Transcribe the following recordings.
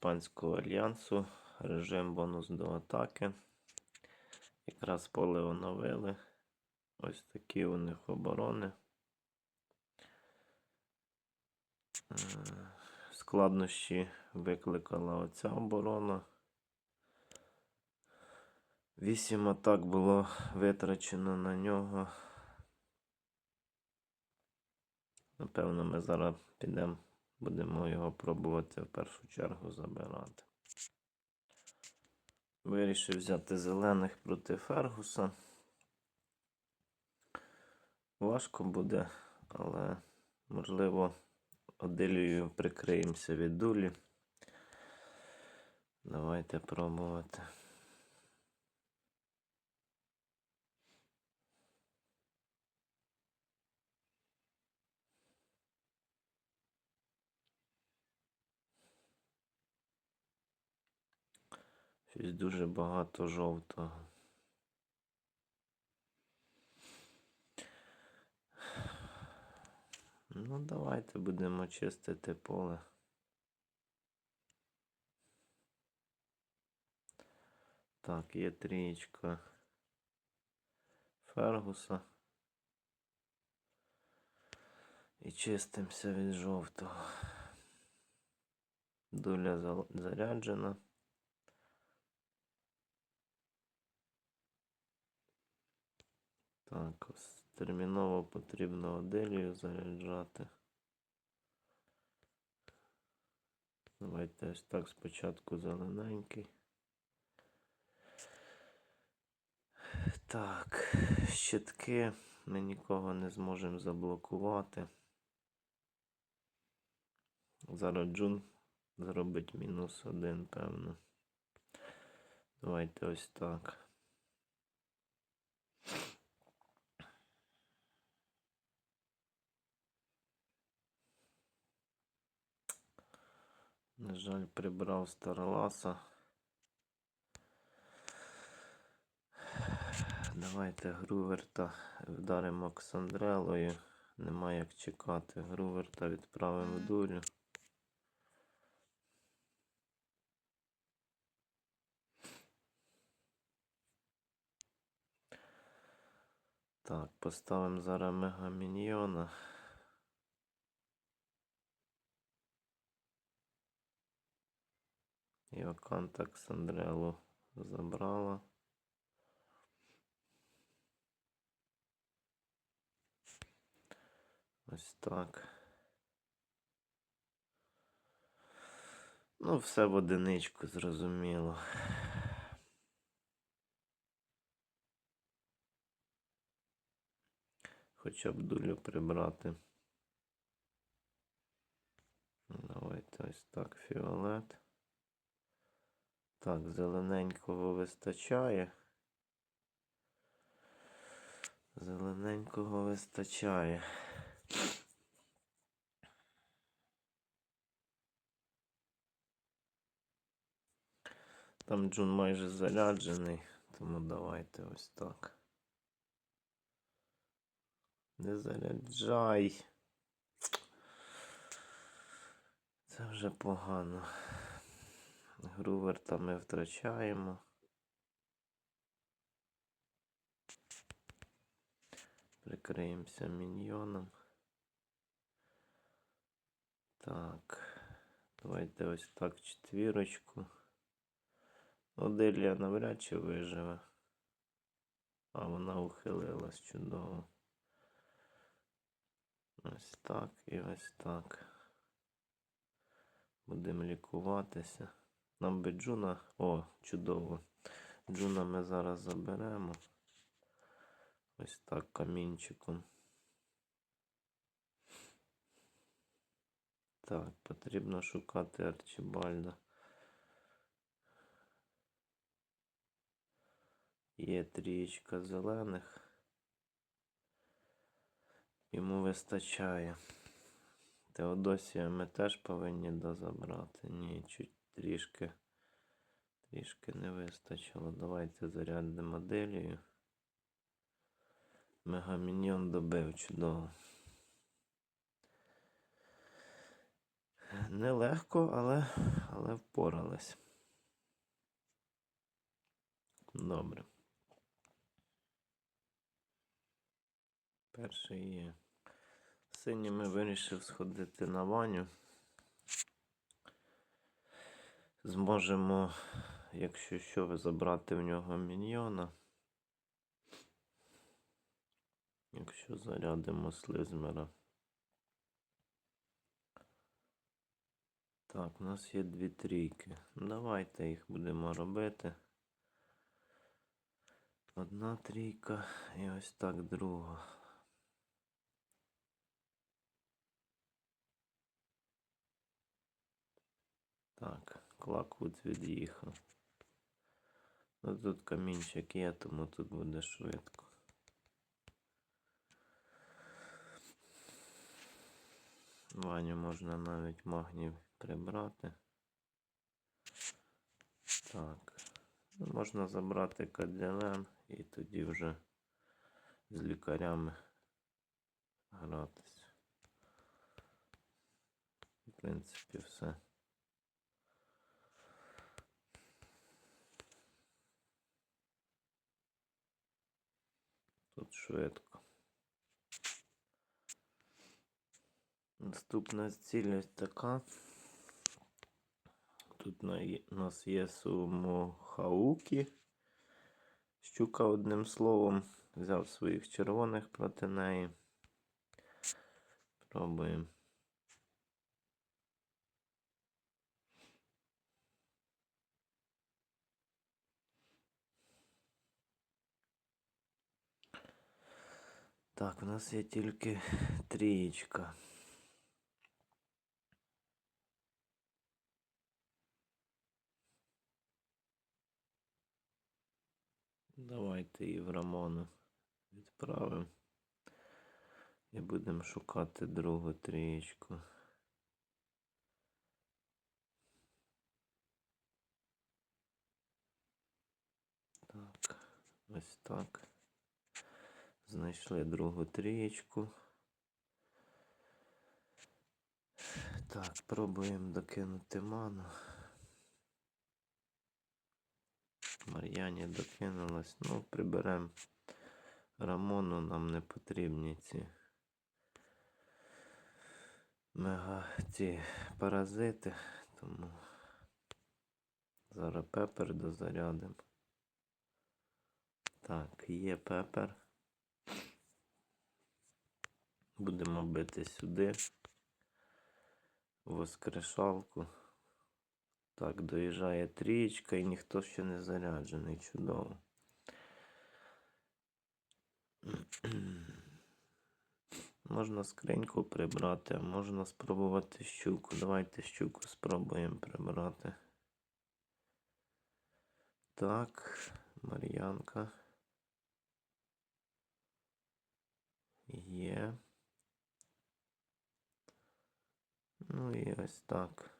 Іспанського альянсу. Режим бонус до атаки. Якраз поле оновили. Ось такі у них оборони. Е, Складнощі викликала оця оборона. Вісім атак було витрачено на нього. Напевно, ми зараз підемо, будемо його пробувати в першу чергу забирати. Вирішив взяти зелених проти Фергуса. Важко буде, але можливо Одилією прикриємося від дулі. Давайте пробувати. Щось дуже багато жовтого. Ну, давайте будемо чистити поле. Так, є трієчка Фергуса. І чистимося від жовтого. Дуля заряджена. Так, ось терміново потрібно Оделію заряджати. Давайте ось так спочатку зелененький. Так, щитки ми нікого не зможемо заблокувати. Зараз Джун зробить мінус один, певно. Давайте ось так. На жаль, прибрав Староласа. Давайте Груверта вдаримо Ксандрелою. Нема як чекати. Груверта відправимо в дулю. Так, поставимо зараз мегаміньйона. І Оканта Ксандрелу забрала. Ось так. Ну, все в одиничку, зрозуміло. Хоча б дулю прибрати. Давайте ось так, фіолет. Так, зелененького вистачає. Зелененького вистачає. Там Джун майже заряджений, тому давайте ось так. Не заряджай. Це вже погано. Груверта ми втрачаємо. Прикриємося міньйоном. Так. Давайте ось так четвірочку. Оделія навряд чи виживе. А вона ухилилась чудово. Ось так і ось так. Будемо лікуватися. Нам би Джуна. О, чудово. Джуна ми зараз заберемо. Ось так камінчиком. Так, потрібно шукати Арчибальда. Є трієчка зелених. Йому вистачає. Теодосія ми теж повинні дозабрати. Ні, чуть трішки. Трішки не вистачило. Давайте зарядимо моделію. Мегаміньйон добив чудово. Нелегко, але, але впорались. Добре. Перший є. Синіми вирішив сходити на ваню. Зможемо, якщо що, забрати в нього міньйона. Якщо зарядимо слизмера. Так, у нас є дві трійки. Давайте їх будемо робити. Одна трійка і ось так друга. Так, клаквуд від'їхав. Ну тут камінчик є, тому тут буде швидко. Ваню можна навіть магнів прибрати. Так. Ну, Можна забрати каділем і тоді вже з лікарями гратися. В принципі, все. Тут швидко. Наступна ціль ось така. Тут у нас є сумо хауки. Щука одним словом. Взяв своїх червоних проти неї. Пробуємо. Так, у нас є тільки трієчка. Давайте її в Рамону відправимо. І будемо шукати другу трієчку. Так, ось так. Знайшли другу трієчку. Так, пробуємо докинути ману. Мар'яні докинулась. Ну, приберемо Рамону, нам не потрібні ці мега ці паразити, тому зараз пепер дозарядимо. Так, є пепер. Будемо бити сюди. Воскрешалку. Так, доїжджає трієчка і ніхто ще не заряджений. Чудово. Можна скриньку прибрати, а можна спробувати щуку. Давайте щуку спробуємо прибрати. Так, Мар'янка. Є. Ну і ось так.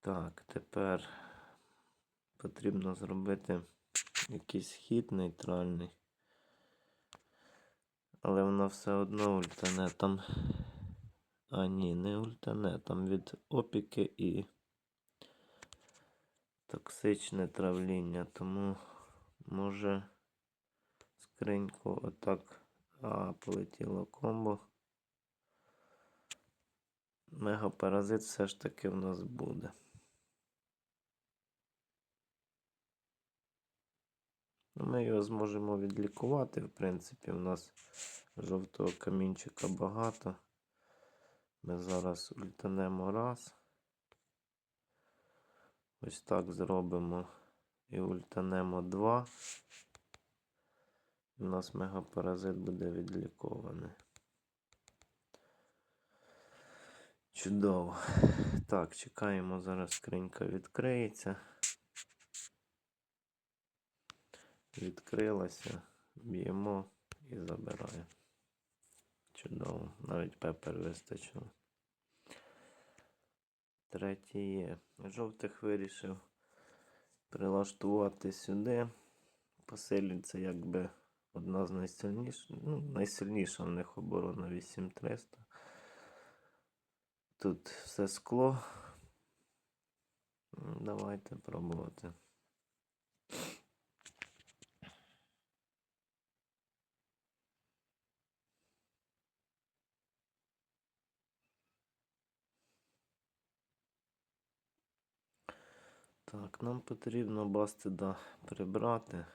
Так, тепер потрібно зробити якийсь хід нейтральний. Але воно все одно ультане там. А ні, не ультане, там від опіки і токсичне травління, тому може скриньку отак. А, полетіло комбо. Мегапаразит все ж таки в нас буде. Ну, Ми його зможемо відлікувати, в принципі, у нас жовтого камінчика багато. Ми зараз ультанемо раз. Ось так зробимо і ультанемо два. У нас мегапаразит буде відлікований. Чудово. Так, чекаємо, зараз скринька відкриється. Відкрилася, б'ємо і забираємо. Чудово, навіть пепер вистачило. Третій є. Жовтих вирішив прилаштувати сюди. Посилюється якби одна з найсильніших, ну, найсильніша в них оборона 8300. Тут все скло. Давайте пробувати. Так, нам потрібно бастида прибрати.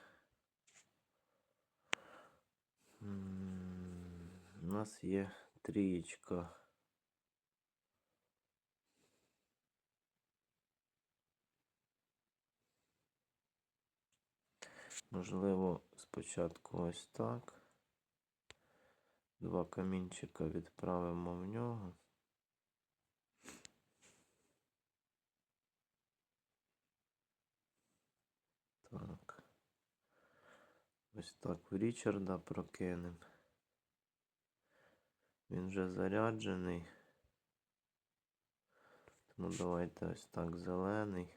У нас є трієчка. Можливо, спочатку ось так. Два камінчика відправимо в нього. Ось так в Річарда прокинем. Він вже заряджений. Тому давайте ось так зелений.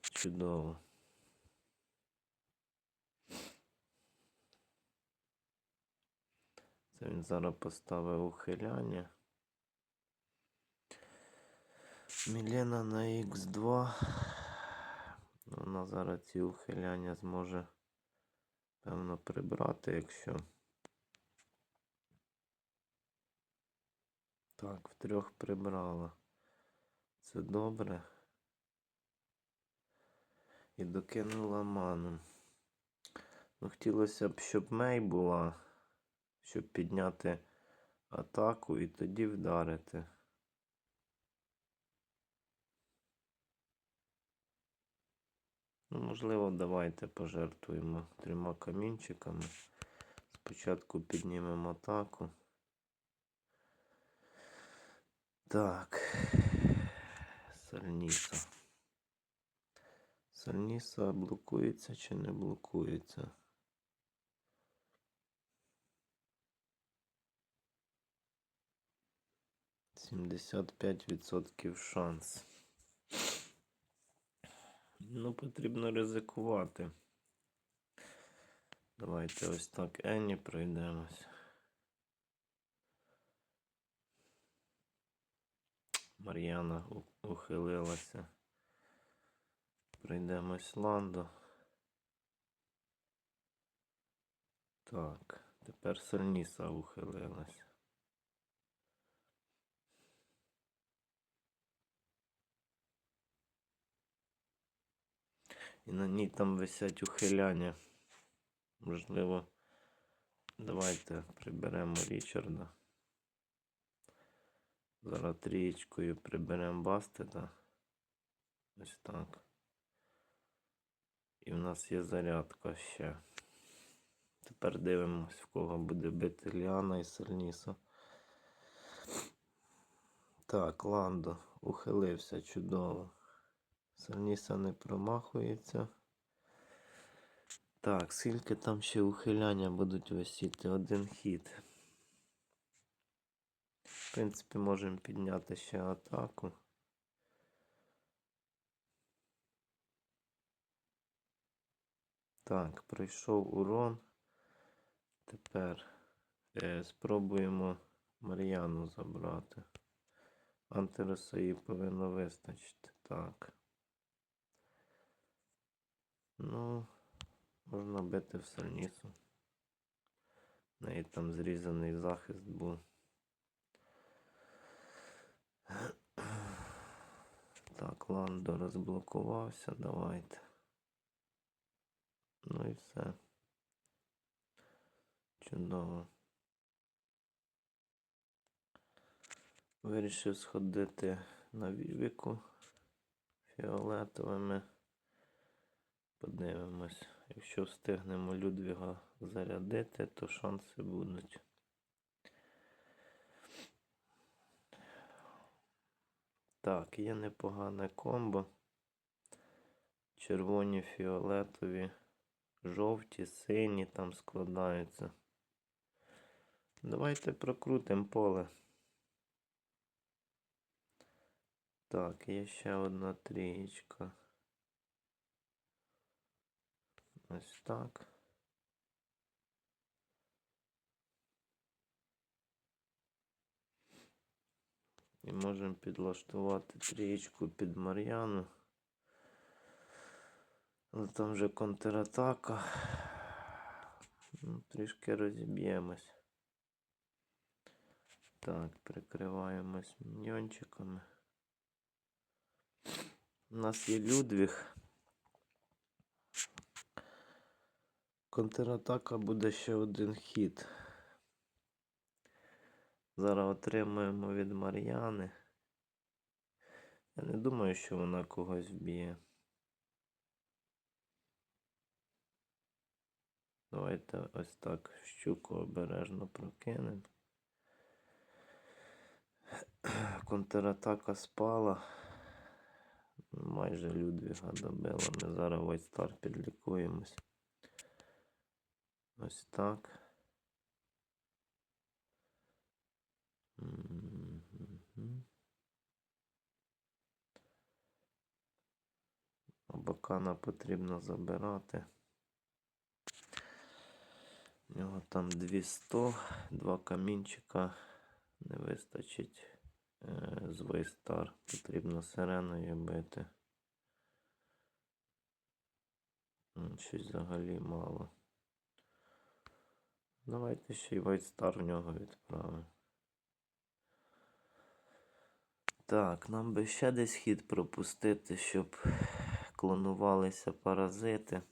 Чудово. Це він зараз поставив ухиляння. Мілена на Х2. Вона зараз ці ухиляння зможе, певно, прибрати, якщо. Так, втрьох прибрала. Це добре. І докинула ману. Ну, хотілося б, щоб Мей була, щоб підняти атаку і тоді вдарити. Ну, можливо, давайте пожертвуємо трьома камінчиками. Спочатку піднімемо атаку. Так. Сальніса. Сальніса блокується чи не блокується? Сімдесят п'ять відсотків шанс. Ну, потрібно ризикувати. Давайте ось так Енні пройдемось. Мар'яна ухилилася. Пройдемось Ландо. Так, тепер Сальніса ухилилась. І на ній там висять ухиляння. Можливо, давайте приберемо Річарда. Зараз трієчкою приберемо Бастета. Ось так. І в нас є зарядка ще. Тепер дивимось, в кого буде бити Ліана і Сальніса. Так, Ландо ухилився чудово. Сальніса не промахується. Так, скільки там ще ухиляння будуть висіти? Один хід. В принципі, можемо підняти ще атаку. Так, пройшов урон. Тепер е, спробуємо Мар'яну забрати. Антиреса їй повинно вистачити. Так. Ну, можна бити в сальнісу. В неї там зрізаний захист був. Так, Ландо розблокувався, давайте. Ну і все. Чудово. Вирішив сходити на Вівіку фіолетовими. Подивимось. Якщо встигнемо Людвіга зарядити, то шанси будуть. Так, є непогане комбо. Червоні, фіолетові, жовті, сині там складаються. Давайте прокрутимо поле. Так, є ще одна трієчка. Ось так. І можемо підлаштувати трієчку під Мар'яну. Але там вже контратака. Ну, Трішки розіб'ємось. Так, прикриваємось міньйончиками. У нас є Людвіг. Контратака буде ще один хід. Зараз отримуємо від Мар'яни. Я не думаю, що вона когось вб'є. Давайте ось так щуку обережно прокинемо. Контратака спала. Майже Людвіга добила. Ми зараз Вайстар підлікуємось. Ось так. Мгм. Абакана потрібно забирати. У нього там 200, два камінчика не вистачить е, з Вейстар. Потрібно сиреною бити. Щось взагалі мало. Давайте ще й Вайтстар в нього відправимо. Так, нам би ще десь хід пропустити, щоб клонувалися паразити.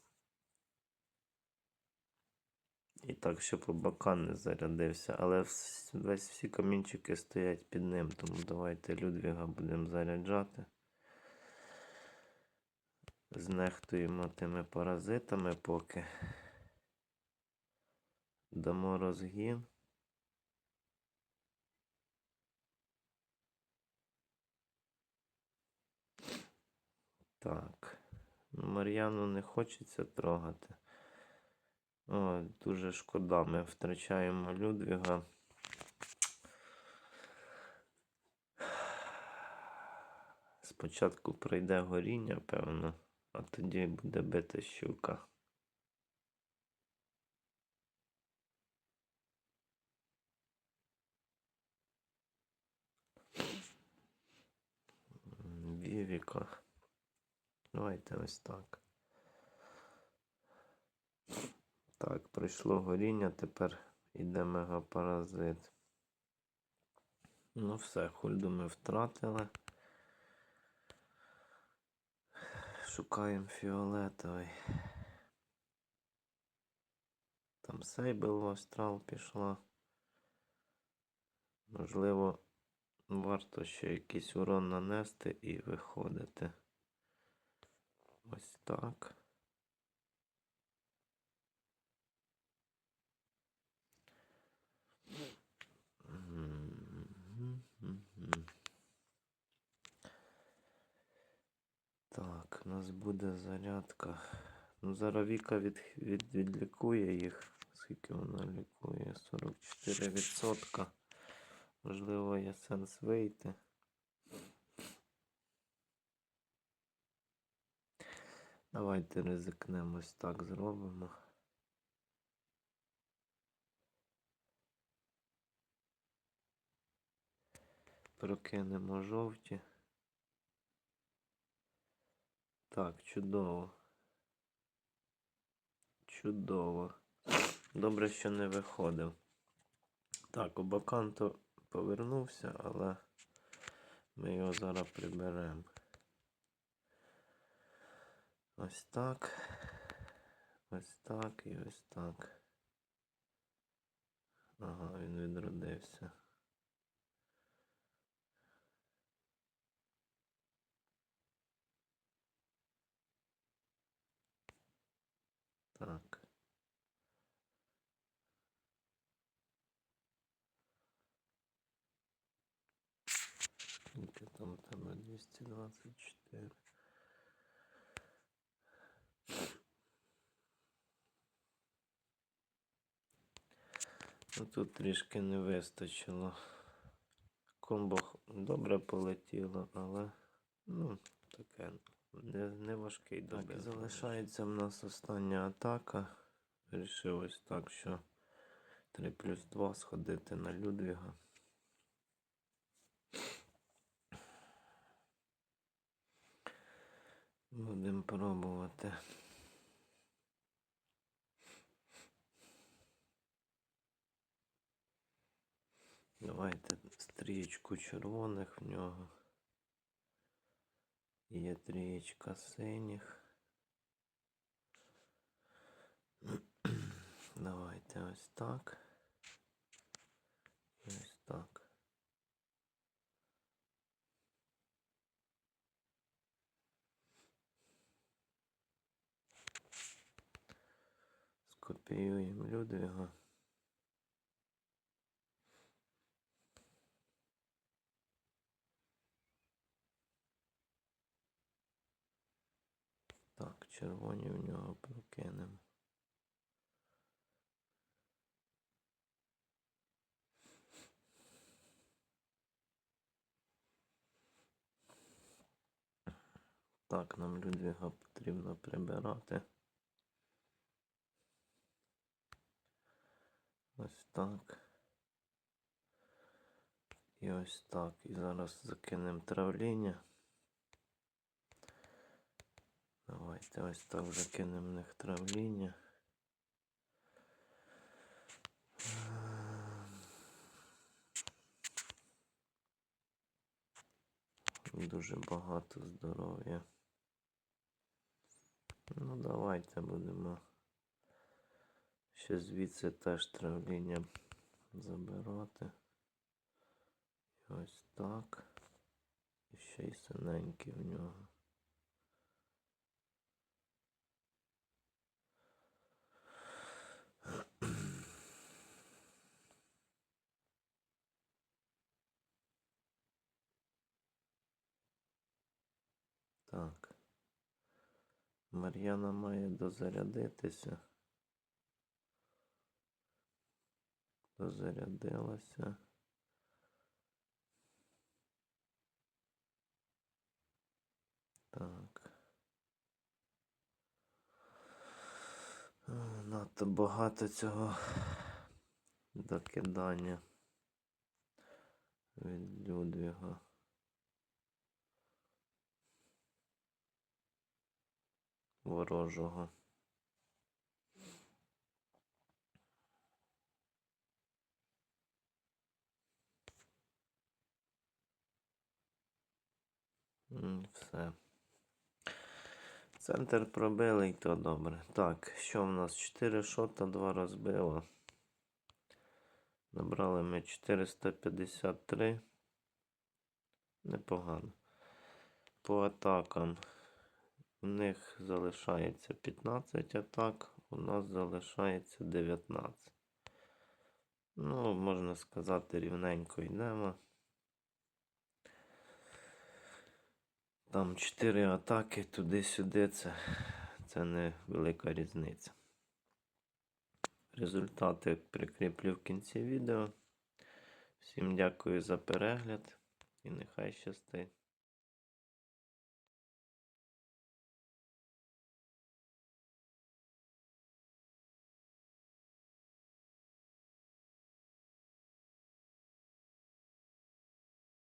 І так, щоб Абакан не зарядився. Але весь всі камінчики стоять під ним, тому давайте Людвіга будемо заряджати. Знехтуємо тими паразитами поки. Дамо розгін. Так. Ну, Мар'яну не хочеться трогати. О, дуже шкода, ми втрачаємо Людвіга. Спочатку пройде горіння, певно, а тоді буде бити щука. Давайте ось так. Так, пройшло горіння, тепер іде мегапаразит. Ну все, хульду ми втратили. Шукаємо фіолетовий. Там Сейбл в Астрал пішла. Можливо, варто ще якийсь урон нанести і виходити. Ось так. Так, у нас буде зарядка. Ну, зараз Віка від, від, відлікує їх. Скільки вона лікує? 44%. Можливо, є сенс вийти. Давайте ризикнемо ось так зробимо. Прокинемо жовті. Так, чудово. Чудово. Добре, що не виходив. Так, Обаканто повернувся, але ми його зараз приберемо. Ось так. Ось так і ось так. Ага, він відродився. Так. Скільки там у тебе 224. Тут трішки не вистачило. Комбо добре полетіло, але ну, таке не, не важкий добір. Так, Залишається в нас остання атака. Вирішив ось так, що 3 плюс 2 сходити на Людвіга. Будемо пробувати. Давайте стрічку червоних в нього. Є трієчка синіх. Давайте ось так. І ось так. Скопіюємо Людвіга. Червоні в нього прокинемо. Так, нам Людвіга потрібно прибирати. Ось так. І ось так. І зараз закинемо травління. Давайте ось так закинемо в них травління. Дуже багато здоров'я. Ну, давайте будемо ще звідси теж травління забирати. І ось так. І ще й синенький в нього. Так. Мар'яна має дозарядитися. Дозарядилася. Так. Надто багато цього докидання від Людвіга. Ворожого. Все. Центр пробили і то добре. Так, що в нас? 4 шота, 2 розбило. Набрали ми 453. Непогано. По атакам. У них залишається 15 атак, у нас залишається 19. Ну, можна сказати, рівненько йдемо. Там 4 атаки туди-сюди, це, це не велика різниця. Результати прикріплю в кінці відео. Всім дякую за перегляд і нехай щастить.